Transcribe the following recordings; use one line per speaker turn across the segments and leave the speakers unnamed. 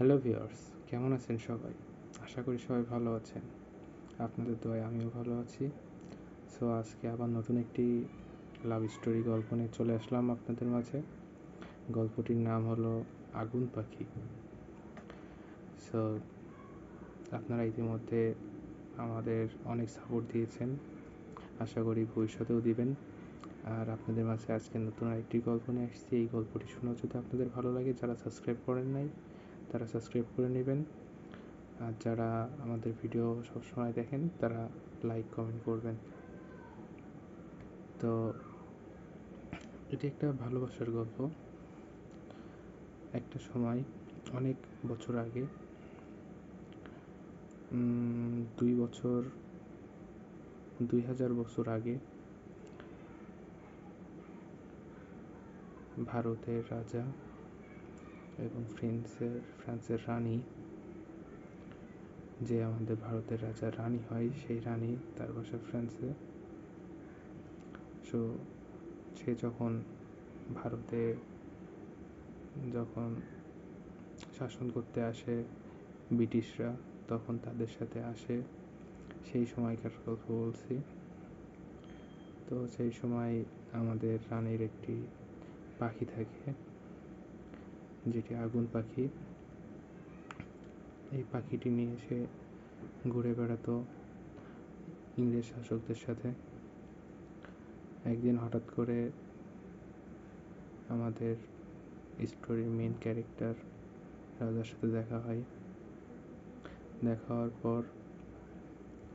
Hello viewers কেমন আছেন সবাই? আশা করি সবাই ভালো আছেন। আপনাদের দোয়ায় আমিও ভালো আছি। সো আজকে আবার নতুন একটি লাভ স্টোরি গল্প নিয়ে চলে আসলাম আপনাদের মাঝে। গল্পটির নাম হলো আগুন পাখি। সো আপনারা ইতিমধ্যে আমাদের অনেক সাপোর্ট দিয়েছেন। আশা করি ভবিষ্যতেও দিবেন। আর আপনাদের মাঝে আজকে নতুন আরেকটি গল্প নিয়ে আসছি। এই গল্পটি শুনে যদি আপনাদের ভালো লাগে, যারা সাবস্ক্রাইব করেন নাই তারা সাবস্ক্রাইব করে নেবেন। আর যারা আমাদের ভিডিও সবসময় দেখেন, তারা লাইক কমেন্ট করবেন। তো, এটি একটা ভালোবাসার গল্প। একটা সময়, অনেক বছর আগে দুই বছর, দুই হাজার বছর আগে, ভারতের রাজা এবং ফ্রান্সের ফ্রান্সের রানী, যে আমাদের ভারতের রাজা রানী হয়, সেই রানী তার বাসা ফ্রান্সে। সো সে যখন ভারতে যখন শাসন করতে আসে ব্রিটিশরা, তখন তাদের সাথে আসে। সেই সময়কার গল্প বলছি। তো সেই সময় আমাদের রানীর একটি পাখি থাকে। যেটি আগুন পাখি, এই পাখিটি নিয়ে সে ঘুরে বেড়াতো ইংরেজ শাসকদের সাথে। একদিন হঠাৎ করে আমাদের স্টোরির মেন ক্যারেক্টার রাজার সাথে দেখা হয়। দেখা হওয়ার পর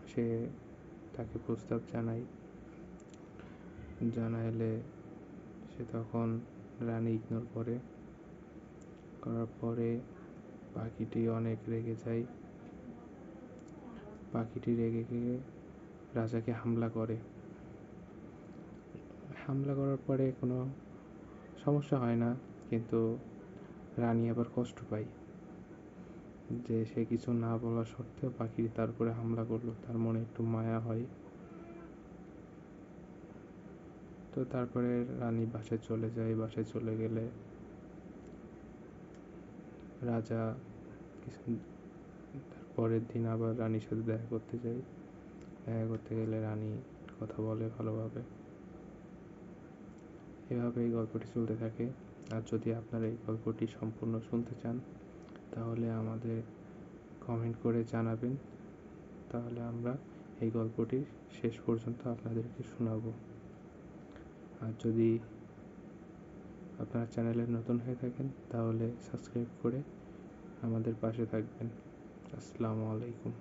সে তাকে প্রস্তাব জানায়। জানাইলে সে তখন রানী ইগনোর করে। করার পরে পাখিটি অনেক রেগে যায়। পাখিটি রেগে গিয়ে রাজাকে হামলা করে। হামলা করার পরে কোনো সমস্যা হয় না, কিন্তু রানী আবার কষ্ট পায়। যে সে কিছু না বলা সত্ত্বেও পাখি তার উপরে হামলা করল, তার মনে একটু মায়া হয়। তো তারপরে রানী বাসায় চলে যায়। বাসায় চলে গেলে রাজা পরের দিন আবার রানীর সাথে দেখা করতে যাই। দেখা করতে গেলে রানী কথা বলে ভালোভাবে। এভাবে এই গল্পটি চলতে থাকে। আর যদি আপনারা এই গল্পটি সম্পূর্ণ শুনতে চান, তাহলে আমাদের কমেন্ট করে জানাবেন। তাহলে আমরা এই গল্পটি শেষ পর্যন্ত আপনাদেরকে শোনাবো। আর যদি আপনারা চ্যানেলে নতুন হয়ে থাকেন তাহলে সাবস্ক্রাইব করে আমাদের পাশে থাকবেন। আসসালামু আলাইকুম।